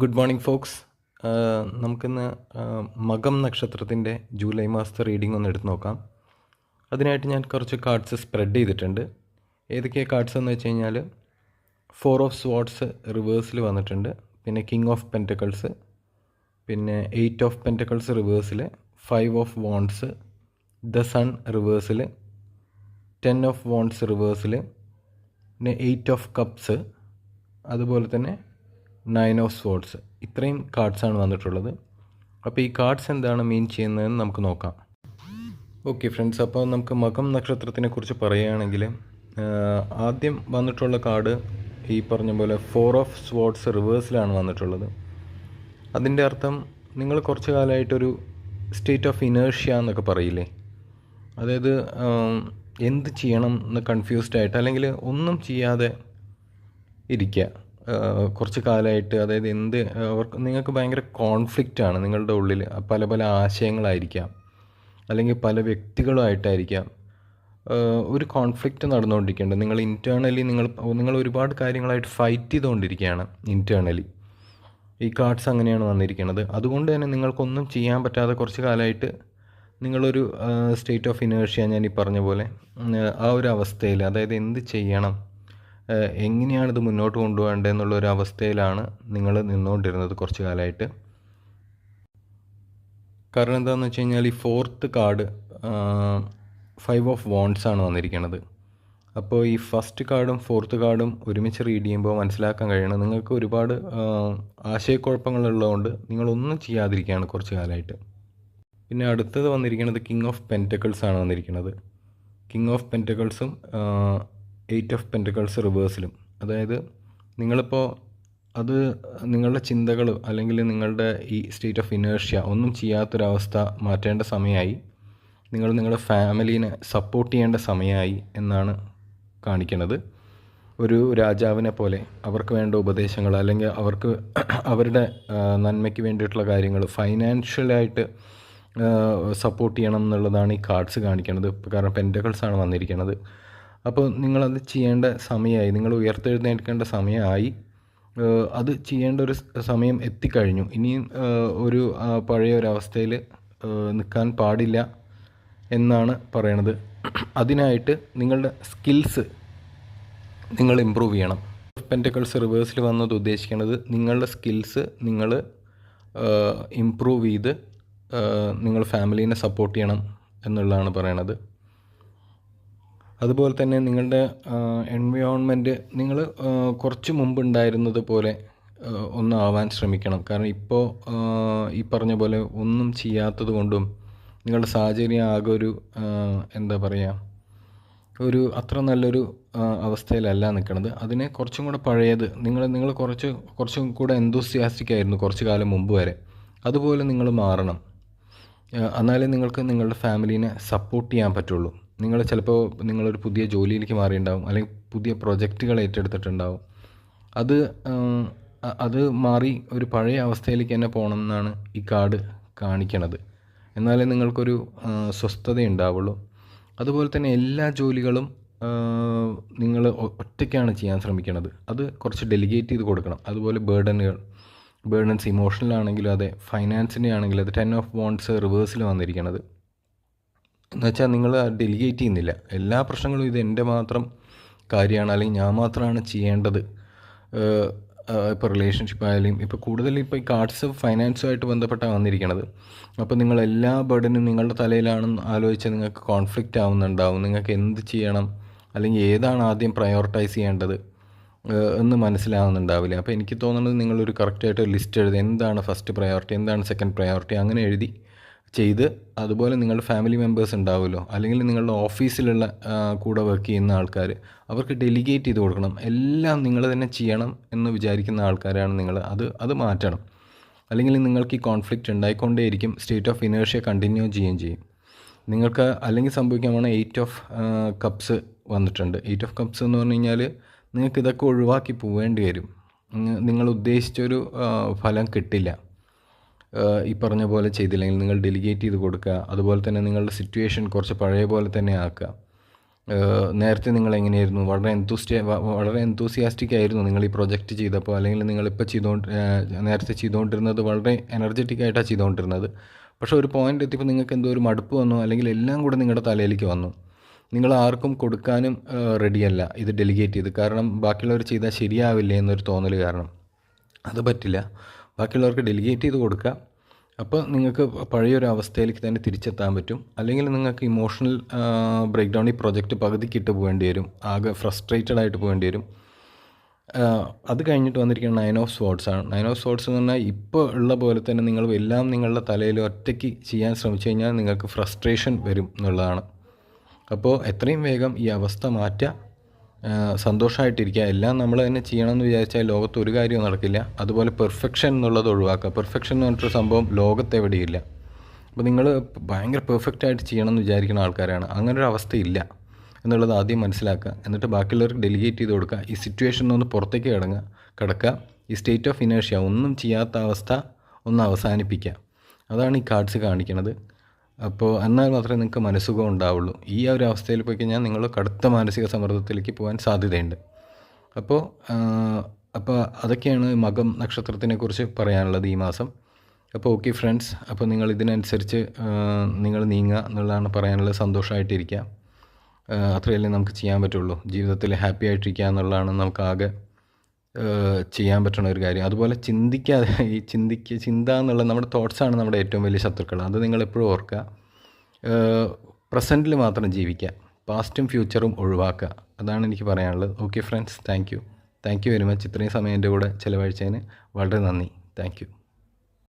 Good morning Fox. നമുക്കിന്ന് മകം നക്ഷത്രത്തിന്റെ ജൂലൈ മാസത്തെ റീഡിംഗ് ഒന്ന് എടുത്ത് നോക്കാം. അതിനായിട്ട് ഞാൻ കുറച്ച് കാർഡ്സ് സ്പ്രെഡ് ചെയ്തിട്ടുണ്ട്. ഏതൊക്കെയാണ് കാർഡ്സ് എന്ന് വെച്ച് കഴിഞ്ഞാൽ ഫോർ ഓഫ് സ്വാട്സ് റിവേഴ്സിൽ വന്നിട്ടുണ്ട്. പിന്നെ കിങ് ഓഫ് പെന്റക്കിൾസ് പിന്നെ eight of pentacles റിവേഴ്സിൽ five of wands the sun റിവേഴ്സിൽ ten of wands റിവേഴ്സിൽ പിന്നെ എയ്റ്റ് ഓഫ് കപ്സ് അതുപോലെ തന്നെ നയൻ ഓഫ് സ്വോർഡ്സ് ഇത്രയും കാർഡ്സാണ് വന്നിട്ടുള്ളത്. അപ്പോൾ ഈ കാർഡ്സ് എന്താണ് മീൻ ചെയ്യുന്നതെന്ന് നമുക്ക് നോക്കാം. ഓക്കെ ഫ്രണ്ട്സ് അപ്പോൾ നമുക്ക് മകം നക്ഷത്രത്തിനെ കുറിച്ച് പറയുകയാണെങ്കിൽ ആദ്യം വന്നിട്ടുള്ള കാർഡ് ഈ പറഞ്ഞ പോലെ ഫോർ ഓഫ് സ്വോർഡ്സ് റിവേഴ്സിലാണ് വന്നിട്ടുള്ളത്. അതിന്റെ അർത്ഥം നിങ്ങൾ കുറച്ച് കാലമായിട്ടൊരു സ്റ്റേറ്റ് ഓഫ് ഇനേഴ്ഷ്യ എന്നൊക്കെ പറയില്ലേ? അതായത് എന്ത് ചെയ്യണം എന്ന് കൺഫ്യൂസ്ഡ് ആയിട്ട് അല്ലെങ്കിൽ ഒന്നും ചെയ്യാതെ ഇരിക്കുക. കുറച്ച് കാലമായിട്ട് അതായത് എന്ത് അവർക്ക് നിങ്ങൾക്ക് ഭയങ്കര കോൺഫ്ലിക്റ്റ് ആണ് നിങ്ങളുടെ ഉള്ളിൽ. പല പല ആശയങ്ങളായിരിക്കാം. അല്ലെങ്കിൽ പല വ്യക്തികളുമായിട്ടായിരിക്കാം. ഒരു കോൺഫ്ലിക്റ്റ് നടന്നുകൊണ്ടിരിക്കുന്നുണ്ട്. നിങ്ങൾ ഇന്റേർണലി നിങ്ങൾ നിങ്ങൾ ഒരുപാട് കാര്യങ്ങളായിട്ട് ഫൈറ്റ് ചെയ്തുകൊണ്ടിരിക്കുകയാണ് ഇന്റേർണലി ഈ കാർഡ്സ് അങ്ങനെയാണ് വന്നിരിക്കുന്നത്. അതുകൊണ്ട് തന്നെ നിങ്ങൾക്കൊന്നും ചെയ്യാൻ പറ്റാതെ കുറച്ച് കാലമായിട്ട് നിങ്ങളൊരു സ്റ്റേറ്റ് ഓഫ് ഇനേഴ്ഷ്യ ഞാൻ ഈ പറഞ്ഞ പോലെ ആ ഒരു അവസ്ഥയിൽ അതായത് എന്ത് ചെയ്യണം? എങ്ങനെയാണിത് മുന്നോട്ട് കൊണ്ടുപോകേണ്ടത് എന്നുള്ള ഒരു അവസ്ഥയിലാണ് നിങ്ങൾ നിന്നുകൊണ്ടിരുന്നത് കുറച്ച് കാലമായിട്ട്. കാരണം എന്താണെന്ന് വെച്ച് കഴിഞ്ഞാൽ ഈ fourth card five of wands ആണ് വന്നിരിക്കുന്നത് അപ്പോൾ ഈ ഫസ്റ്റ് കാർഡും ഫോർത്ത് കാർഡും ഒരുമിച്ച് റീഡ് ചെയ്യുമ്പോൾ മനസ്സിലാക്കാൻ കഴിയണം. നിങ്ങൾക്ക് ഒരുപാട് ആശയക്കുഴപ്പങ്ങളുള്ളതുകൊണ്ട് നിങ്ങളൊന്നും ചെയ്യാതിരിക്കുകയാണ് കുറച്ച് കാലമായിട്ട്. പിന്നെ അടുത്തത് വന്നിരിക്കുന്നത് കിങ് ഓഫ് പെന്റക്കിൾസ് ആണ് വന്നിരിക്കുന്നത് കിങ് ഓഫ് പെന്റക്കിൾസും എയ്റ്റ് ഓഫ് പെന്റകൾസ് റിവേഴ്സിലും അതായത് നിങ്ങളിപ്പോൾ അത് നിങ്ങളുടെ ചിന്തകൾ അല്ലെങ്കിൽ നിങ്ങളുടെ ഈ സ്റ്റേറ്റ് ഓഫ് ഇനേർഷ്യ ഒന്നും ചെയ്യാത്തൊരവസ്ഥ മാറ്റേണ്ട സമയമായി. നിങ്ങൾ നിങ്ങളുടെ ഫാമിലീനെ സപ്പോർട്ട് ചെയ്യേണ്ട സമയമായി എന്നാണ് കാണിക്കുന്നത് ഒരു രാജാവിനെ പോലെ അവർക്ക് വേണ്ട ഉപദേശങ്ങൾ അല്ലെങ്കിൽ അവർക്ക് അവരുടെ നന്മയ്ക്ക് വേണ്ടിയിട്ടുള്ള കാര്യങ്ങൾ ഫൈനാൻഷ്യലായിട്ട് സപ്പോർട്ട് ചെയ്യണം എന്നുള്ളതാണ് ഈ കാർഡ്സ് കാണിക്കുന്നത് കാരണം പെന്റകൾസാണ് വന്നിരിക്കുന്നത് അപ്പോൾ നിങ്ങളത് ചെയ്യേണ്ട സമയമായി നിങ്ങൾ ഉയർത്തെഴുന്നേൽക്കേണ്ട സമയമായി. അത് ചെയ്യേണ്ട ഒരു സമയം എത്തിക്കഴിഞ്ഞു. ഇനിയും ഒരു പഴയ ഒരവസ്ഥയിൽ നിൽക്കാൻ പാടില്ല എന്നാണ് പറയണത്. അതിനായിട്ട് നിങ്ങളുടെ സ്കിൽസ് നിങ്ങൾ ഇമ്പ്രൂവ് ചെയ്യണം. പെന്റക്കിൾസ് റിവേഴ്സിൽ വന്നത് ഉദ്ദേശിക്കുന്നത് നിങ്ങളുടെ സ്കിൽസ് നിങ്ങൾ ഇമ്പ്രൂവ് ചെയ്ത് നിങ്ങൾ ഫാമിലീനെ സപ്പോർട്ട് ചെയ്യണം എന്നുള്ളതാണ് പറയണത്. അതുപോലെ തന്നെ നിങ്ങളുടെ എൻവയോൺമെന്റ് നിങ്ങൾ കുറച്ച് മുമ്പ് ഉണ്ടായിരുന്നത് പോലെ ഒന്നാവാൻ ഒന്ന് ആവാൻ ശ്രമിക്കണം. കാരണം ഇപ്പോൾ ഈ പറഞ്ഞ പോലെ ഒന്നും ചെയ്യാത്തത് കൊണ്ടും നിങ്ങളുടെ സാഹചര്യം ആകെ ഒരു എന്താ പറയുക ഒരു അത്ര നല്ലൊരു അവസ്ഥയിലല്ല നിൽക്കുന്നത് അതിനെ കുറച്ചും കൂടെ പഴയത് നിങ്ങൾ നിങ്ങൾ കുറച്ച് കുറച്ചും കൂടെ എന്തോസിയാസ്റ്റിക് ആയിരുന്നു കുറച്ച് കാലം മുമ്പ് വരെ. അതുപോലെ നിങ്ങൾ മാറണം. എന്നാലേ നിങ്ങൾക്ക് നിങ്ങളുടെ ഫാമിലീനെ സപ്പോർട്ട് ചെയ്യാൻ പറ്റുള്ളൂ. നിങ്ങൾ ചിലപ്പോൾ നിങ്ങളൊരു പുതിയ ജോലിയിലേക്ക് മാറിയിട്ടുണ്ടാവും അല്ലെങ്കിൽ പുതിയ പ്രൊജക്റ്റുകൾ ഏറ്റെടുത്തിട്ടുണ്ടാവും. അത് അത് മാറി ഒരു പഴയ അവസ്ഥയിലേക്ക് തന്നെ പോകണം എന്നാണ് ഈ കാർഡ് കാണിക്കണത്. എന്നാലേ നിങ്ങൾക്കൊരു സ്വസ്ഥത ഉണ്ടാവുള്ളൂ. അതുപോലെ തന്നെ എല്ലാ ജോലികളും നിങ്ങൾ ഒറ്റയ്ക്കാണ് ചെയ്യാൻ ശ്രമിക്കണത്. അത് കുറച്ച് ഡെലിഗേറ്റ് ചെയ്ത് കൊടുക്കണം. അതുപോലെ ബേർഡനുകൾ ബേർഡൻസ് ഇമോഷണലാണെങ്കിലും അതെ ഫൈനാൻസിന്റെ ആണെങ്കിലും അത് ടെൻ ഓഫ് ബോൺസ് റിവേഴ്സിൽ വന്നിരിക്കുന്നത് എന്ന് വെച്ചാൽ നിങ്ങൾ ഡെലിഗേറ്റ് ചെയ്യുന്നില്ല. എല്ലാ പ്രശ്നങ്ങളും ഇത് എന്റെ മാത്രം കാര്യമാണ്. അല്ലെങ്കിൽ ഞാൻ മാത്രമാണ് ചെയ്യേണ്ടത്. ഇപ്പോൾ റിലേഷൻഷിപ്പ് ആയാലും ഇപ്പോൾ കൂടുതൽ ഇപ്പോൾ ഈ കാർഡ്സ് ഫൈനാൻസുമായിട്ട് ബന്ധപ്പെട്ടാണ് വന്നിരിക്കുന്നത് അപ്പോൾ നിങ്ങൾ എല്ലാ ബർഡനും നിങ്ങളുടെ തലയിലാണെന്ന് ആലോചിച്ച് നിങ്ങൾക്ക് കോൺഫ്ലിക്റ്റ് ആവുന്നുണ്ടാവും. നിങ്ങൾക്ക് എന്ത് ചെയ്യണം? അല്ലെങ്കിൽ ഏതാണ് ആദ്യം പ്രയോറിറ്റൈസ് ചെയ്യേണ്ടത്? എന്ന് മനസ്സിലാവുന്നുണ്ടാവില്ല. അപ്പോൾ എനിക്ക് തോന്നുന്നത് നിങ്ങളൊരു കറക്റ്റായിട്ട് ലിസ്റ്റ് എഴുതി എന്താണ് ഫസ്റ്റ് പ്രയോറിറ്റി എന്താണ് സെക്കൻഡ് പ്രയോറിറ്റി അങ്ങനെ എഴുതി ചെയ്ത് അതുപോലെ നിങ്ങളുടെ ഫാമിലി മെമ്പേഴ്സ് ഉണ്ടാവുമല്ലോ. അല്ലെങ്കിൽ നിങ്ങളുടെ ഓഫീസിലുള്ള കൂടെ വർക്ക് ചെയ്യുന്ന ആൾക്കാർ അവർക്ക് ഡെലിഗേറ്റ് ചെയ്ത് കൊടുക്കണം. എല്ലാം നിങ്ങൾ തന്നെ ചെയ്യണം എന്ന് വിചാരിക്കുന്ന ആൾക്കാരാണ് നിങ്ങൾ. അത് അത് മാറ്റണം. അല്ലെങ്കിൽ നിങ്ങൾക്ക് ഈ കോൺഫ്ലിക്റ്റ് ഉണ്ടായിക്കൊണ്ടേയിരിക്കും സ്റ്റേറ്റ് ഓഫ് ഇനേഴ്ഷ്യ കണ്ടിന്യൂ ചെയ്യുകയും ചെയ്യും. നിങ്ങൾക്ക് അല്ലെങ്കിൽ സംഭവിക്കാൻ പോണ എയ്റ്റ് ഓഫ് കപ്സ് വന്നിട്ടുണ്ട്. എയ്റ്റ് ഓഫ് കപ്സ് എന്ന് പറഞ്ഞു കഴിഞ്ഞാൽ നിങ്ങൾക്ക് ഇതൊക്കെ ഒഴിവാക്കി പോവേണ്ടി വരും. നിങ്ങൾ ഉദ്ദേശിച്ചൊരു ഫലം കിട്ടില്ല. ഈ പറഞ്ഞ പോലെ ചെയ്തില്ലെങ്കിൽ നിങ്ങൾ ഡെലിഗേറ്റ് ചെയ്ത് കൊടുക്കുക. അതുപോലെ തന്നെ നിങ്ങളുടെ സിറ്റുവേഷൻ കുറച്ച് പഴയ പോലെ തന്നെ ആക്കുക. നേരത്തെ നിങ്ങൾ എങ്ങനെയായിരുന്നു? വളരെ എന്തൂസ്റ്റി വളരെ എന്തൂസിയാസ്റ്റിക് ആയിരുന്നു നിങ്ങൾ ഈ പ്രൊജക്റ്റ് ചെയ്തപ്പോൾ. അല്ലെങ്കിൽ നിങ്ങളിപ്പോൾ ചെയ്തുകൊണ്ട് നേരത്തെ ചെയ്തുകൊണ്ടിരുന്നത് വളരെ എനർജറ്റിക് ആയിട്ടാണ് ചെയ്തുകൊണ്ടിരുന്നത് പക്ഷേ ഒരു പോയിന്റ് എത്തിയപ്പോൾ നിങ്ങൾക്ക് എന്തോ ഒരു മടുപ്പ് വന്നു. അല്ലെങ്കിൽ എല്ലാം കൂടെ നിങ്ങളുടെ തലയിലേക്ക് വന്നു. നിങ്ങൾ ആർക്കും കൊടുക്കാനും റെഡിയല്ല ഇത് ഡെലിഗേറ്റ് ചെയ്ത്. കാരണം ബാക്കിയുള്ളവർ ചെയ്താൽ ശരിയാവില്ലേ എന്നൊരു തോന്നൽ കാരണം. അത് പറ്റില്ല. ബാക്കിയുള്ളവർക്ക് ഡെലിഗേറ്റ് ചെയ്ത് കൊടുക്കുക. അപ്പോൾ നിങ്ങൾക്ക് പഴയൊരു അവസ്ഥയിലേക്ക് തന്നെ തിരിച്ചെത്താൻ പറ്റും. അല്ലെങ്കിൽ നിങ്ങൾക്ക് ഇമോഷണൽ ബ്രേക്ക് ഡൗൺ ഈ പ്രൊജക്റ്റ് പകുതിക്കിട്ട് പോകേണ്ടി വരും. ആകെ ഫ്രസ്ട്രേറ്റഡ് ആയിട്ട് പോകേണ്ടി വരും. അത് കഴിഞ്ഞിട്ട് വന്നിരിക്കുന്ന നയൻ ഓഫ് സ്പോർട്സ് ആണ്. നയൻ ഓഫ് സ്പോർട്സ് എന്ന് പറഞ്ഞാൽ ഇപ്പോൾ ഉള്ള പോലെ തന്നെ നിങ്ങൾ എല്ലാം നിങ്ങളുടെ തലയിൽ ഒറ്റയ്ക്ക് ചെയ്യാൻ ശ്രമിച്ചു കഴിഞ്ഞാൽ നിങ്ങൾക്ക് ഫ്രസ്ട്രേഷൻ വരും എന്നുള്ളതാണ്. അപ്പോൾ എത്രയും വേഗം ഈ അവസ്ഥ മാറ്റുക. സന്തോഷമായിട്ടിരിക്കുക എല്ലാം നമ്മൾ തന്നെ ചെയ്യണം എന്ന് വിചാരിച്ചാൽ ലോകത്ത് ഒരു കാര്യവും നടക്കില്ല. അതുപോലെ പെർഫെക്ഷൻ എന്നുള്ളത് ഒഴിവാക്കുക. പെർഫെക്ഷൻ എന്ന് പറഞ്ഞിട്ടൊരു സംഭവം ലോകത്ത് എവിടെയില്ല അപ്പോൾ നിങ്ങൾ ഭയങ്കര പെർഫെക്റ്റ് ആയിട്ട് ചെയ്യണം എന്ന് വിചാരിക്കുന്ന ആൾക്കാരാണ്. അങ്ങനെ ഒരു അവസ്ഥയില്ല എന്നുള്ളത് ആദ്യം മനസ്സിലാക്കുക. എന്നിട്ട് ബാക്കിയുള്ളവർക്ക് ഡെലിഗേറ്റ് ചെയ്ത് കൊടുക്കുക. ഈ സിറ്റുവേഷൻ ഒന്ന് പുറത്തേക്ക് കിടങ്ങുക. കിടക്കുക. ഈ സ്റ്റേറ്റ് ഓഫ് ഇനേഷ്യ ഒന്നും ചെയ്യാത്ത അവസ്ഥ ഒന്ന് അവസാനിപ്പിക്കുക. അതാണ് ഈ കാർഡ്സ് കാണിക്കുന്നത് അപ്പോൾ എന്നാൽ മാത്രമേ നിങ്ങൾക്ക് മനസ്സുഖം ഉണ്ടാവുള്ളൂ. ഈ ഒരു അവസ്ഥയിൽ പോയി കഴിഞ്ഞാൽ നിങ്ങൾ കടുത്ത മാനസിക സമ്മർദ്ദത്തിലേക്ക് പോകാൻ സാധ്യതയുണ്ട്. അപ്പോൾ അപ്പോൾ അതൊക്കെയാണ് മകം നക്ഷത്രത്തിനെ കുറിച്ച് പറയാനുള്ളത് ഈ മാസം. അപ്പോൾ ഓക്കെ ഫ്രണ്ട്സ് അപ്പോൾ നിങ്ങൾ ഇതിനനുസരിച്ച് നിങ്ങൾ നീങ്ങുക എന്നുള്ളതാണ് പറയാനുള്ളത്. സന്തോഷമായിട്ടിരിക്കുക. അത്രയല്ലേ നമുക്ക് ചെയ്യാൻ പറ്റുള്ളൂ. ജീവിതത്തിൽ ഹാപ്പി ആയിട്ടിരിക്കുക എന്നുള്ളതാണ് നമുക്ക് ആകെ ചെയ്യാൻ പറ്റുന്ന ഒരു കാര്യം. അതുപോലെ ചിന്തിക്കാതെ ഈ ചിന്തിക്കുക ചിന്ത എന്നുള്ള നമ്മുടെ തോട്ട്സാണ് നമ്മുടെ ഏറ്റവും വലിയ ശത്രുക്കൾ. അത് നിങ്ങൾ എപ്പോഴും ഓർക്കുക. പ്രസന്റിൽ മാത്രം ജീവിക്കുക. പാസ്റ്റും ഫ്യൂച്ചറും ഒഴിവാക്കുക. അതാണ് എനിക്ക് പറയാനുള്ളത്. Okay friends thank you thank you very much ഇത്രയും സമയം എന്റെ കൂടെ ചിലവഴിച്ചതിന് വളരെ നന്ദി. Thank you